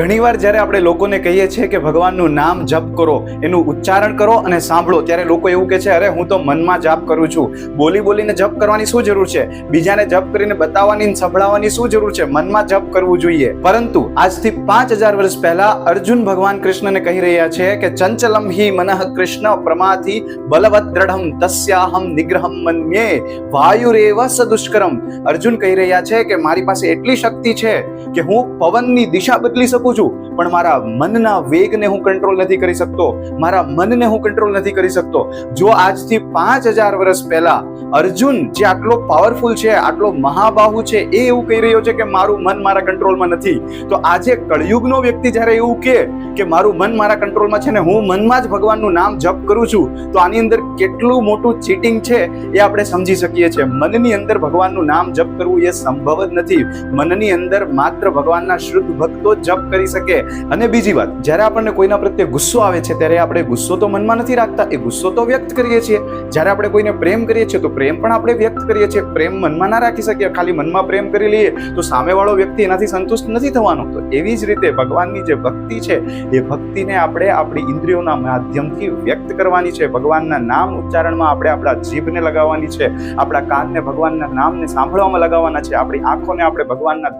ઘણીવાર જ્યારે આપણે લોકોને કહીએ છીએ કે ભગવાનનું નામ જપ કરો, એનું ઉચ્ચારણ કરો અને સાંભળો, ત્યારે લોકો એવું કહે છે, અરે, હું તો મનમાં જપ કરું છું. બોલી બોલીને જપ કરવાની શું જરૂર છે? બીજાને જપ કરીને બતાવવાની સંભળાવવાની શું જરૂર છે? મનમાં જપ કરવું જોઈએ. પરંતુ આજથી પાંચ હજાર વર્ષ પહેલા અર્જુન ભગવાન કૃષ્ણને કહી રહ્યા છે કે, ચંચલમ હિ મનઃ કૃષ્ણ પ્રમાથી બલવત દ્રઢમ તસ્યાહમ નિગ્રહમ મન્યે વાયુરેવ સદુષ્કરમ. અર્જુન કહી રહ્યા છે કે, મારી પાસે એટલી શક્તિ છે કે હું પવનની દિશા બદલી શકું છું, પણ મારા મનના વેગને હું કંટ્રોલ નથી કરી શકતો. મારા મનને હું કંટ્રોલ નથી કરી શકતો. જો આજથી પાંચ હજાર વર્ષ પહેલા અર્જુન જે આટલો પાવરફુલ છે, આટલો મહાબાહુ છે, એ એવું કહી રહ્યો છે કે મારું મન મારા કંટ્રોલમાં નથી. તો આજે કળિયુગનો વ્યક્તિ જ્યારે એવું કહે કે મારું મન મારા કંટ્રોલમાં છે ને હું મનમાં જ ભગવાનનું નામ જપ કરું છું, તો આની અંદર કેટલું મોટું ચીટિંગ છે એ આપણે સમજી શકીએ છીએ. મનની અંદર ભગવાનનું નામ જપ કરવું એ સંભવ જ નથી. મનની અંદર માત્ર ભગવાનના શુદ્ધ ભક્તો જપ કરી શકે. અને બીજી વાત, જ્યારે આપણને કોઈના પ્રત્યે ગુસ્સો આવે છે, ત્યારે આપણે ગુસ્સો તો મનમાં નથી રાખતા, એ ગુસ્સો તો વ્યક્ત કરીએ છીએ. જ્યારે આપણે કોઈને પ્રેમ કરીએ છીએ, તો પ્રેમ પણ આપણે વ્યક્ત કરીએ છીએ. પ્રેમ મનમાં ના રાખી શકીએ. ખાલી મનમાં પ્રેમ કરી લઈએ તો સામેવાળો વ્યક્તિ એનાથી સંતુષ્ટ નથી થવાનો. તો એવી જ રીતે ભગવાનની જે ભક્તિ છે, એ ભક્તિને આપણે આપણી ઇન્દ્રિયોના માધ્યમથી વ્યક્ત કરવાની છે. ભગવાનના નામ ઉચ્ચારણમાં આપણે આપણા જીભને લગાવવાની છે. આપણા કાનને ભગવાનના નામને સાંભળવામાં લગાવવાના છે. આપણી આંખોને આપણે ભગવાનના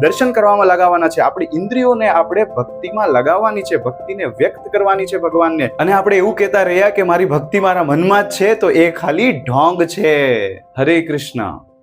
દર્શન કરવામાં લગાવવાના છે. આપણી ઇન્દ્રિયોને આપણે ભક્તિમાં લગાવવાની છે. ભક્તિને વ્યક્ત કરવાની છે ભગવાનને. અને આપણે એવું કહેતા રહ્યા કે મારી ભક્તિ મારા મનમાં જ છે, તો એ ખાલી ઢોંગ છે. હરે કૃષ્ણ.